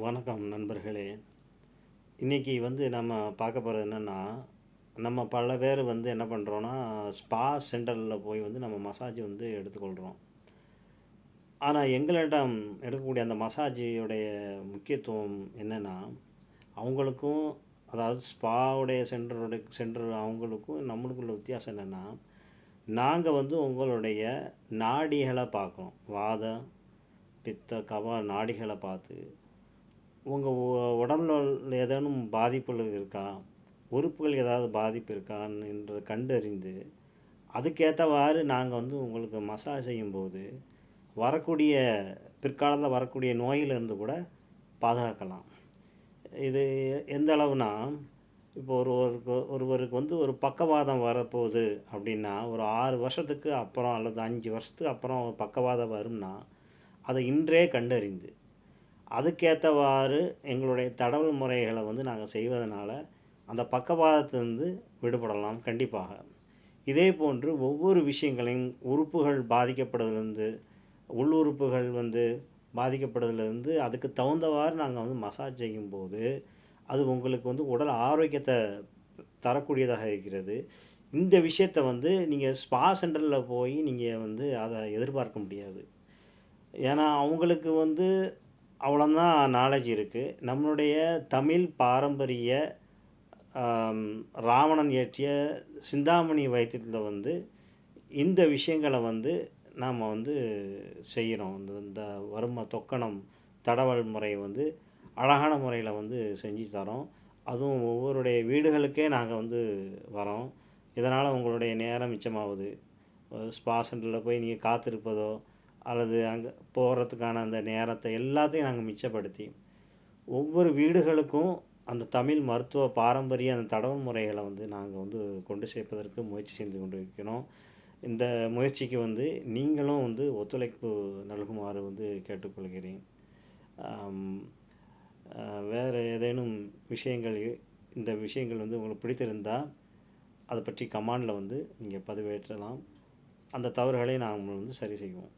வணக்கம் நண்பர்களே. இன்றைக்கி வந்து நம்ம பார்க்க போகிறது என்னென்னா நம்ம பல பேர் வந்து என்ன பண்ணுறோன்னா ஸ்பா சென்டரில் போய் வந்து நம்ம மசாஜ் வந்து எடுத்துக்கொள்கிறோம் ஆனால் எங்களிடம் எடுக்கக்கூடிய அந்த மசாஜியுடைய முக்கியத்துவம் என்னென்னா அவங்களுக்கும் அதாவது ஸ்பாவுடைய சென்டருடைய சென்டர் அவங்களுக்கும் நம்மளுக்குள்ள வித்தியாசம் என்னென்னா நாங்கள் வந்து உங்களுடைய நாடிகளை பார்க்குறோம். வாதம் பித்த கவ நாடிகளை பார்த்து உங்கள் உடம்புல ஏதேனும் பாதிப்புகள் இருக்கா? உறுப்புகள் ஏதாவது பாதிப்பு இருக்கான்றதை கண்டறிந்து அதுக்கேற்றவாறு நாங்கள் வந்து உங்களுக்கு மசாஜ் செய்யும்போது வரக்கூடிய பிற்காலத்தில் வரக்கூடிய நோயிலிருந்து கூட பாதுகாக்கலாம். இது எந்த அளவுனா இப்போ ஒருவருக்கு ஒருவருக்கு வந்து ஒரு பக்கவாதம் வரப்போகுது அப்படின்னா ஒரு ஆறு வருஷத்துக்கு அப்புறம் அல்லது அஞ்சு வருஷத்துக்கு அப்புறம் பக்கவாதம் வரும்னா அதை இன்றே கண்டறிந்து அதுக்கேற்றவாறு எங்களுடைய தடவல் முறைகளை வந்து நாங்கள் செய்வதனால அந்த பக்கவாதத்திலிருந்து விடுபடலாம் கண்டிப்பாக. இதே போன்று ஒவ்வொரு விஷயங்களையும் உறுப்புகள் பாதிக்கப்படுறதுலேருந்து உள்ளுறுப்புகள் வந்து பாதிக்கப்படுறதுலேருந்து அதுக்கு தகுந்தவாறு நாங்கள் வந்து மசாஜ் செய்யும்போது அது உங்களுக்கு வந்து உடல் ஆரோக்கியத்தை தரக்கூடியதாக இருக்கிறது. இந்த விஷயத்தை வந்து நீங்கள் ஸ்பா சென்டரில் போய் நீங்கள் வந்து அதை எதிர்பார்க்க முடியாது. ஏன்னா அவங்களுக்கு வந்து அவ்வளோதான் நாலேஜ் இருக்குது நம்மளுடைய தமிழ் பாரம்பரிய ராவணன் இயற்றிய சிந்தாமணி வைத்தியத்தில் வந்து இந்த விஷயங்களை வந்து நாம் வந்து செய்கிறோம் இந்த இந்த வரும தொக்கணம் தடவல் முறை வந்து அழகான முறையில் வந்து செஞ்சு தரோம். அதுவும் ஒவ்வொருடைய வீடுகளுக்கே நாங்கள் வந்து வரோம். இதனால் உங்களுடைய நேரம் மிச்சமாகுது. ஸ்பா சென்டரில் போய் நீங்கள் காத்திருப்பதோ அல்லது அங்கே போகிறதுக்கான அந்த நேரத்தை எல்லாத்தையும் நாங்கள் மிச்சப்படுத்தி ஒவ்வொரு வீடுகளுக்கும் அந்த தமிழ் மருத்துவ பாரம்பரிய அந்த தடவு முறைகளை வந்து நாங்கள் வந்து கொண்டு சேர்ப்பதற்கு முயற்சி செஞ்சு கொண்டு இருக்கிறோம் இந்த முயற்சிக்கு வந்து நீங்களும் வந்து ஒத்துழைப்பு நல்குமாறு வந்து கேட்டுக்கொள்கிறேன். வேறு ஏதேனும் விஷயங்கள் இந்த விஷயங்கள் வந்து உங்களுக்கு பிடித்திருந்தால் அதை பற்றி கமாண்டில் வந்து நீங்கள் பதிவேற்றலாம். அந்த தவறுகளை நாம் வந்து சரி செய்வோம்.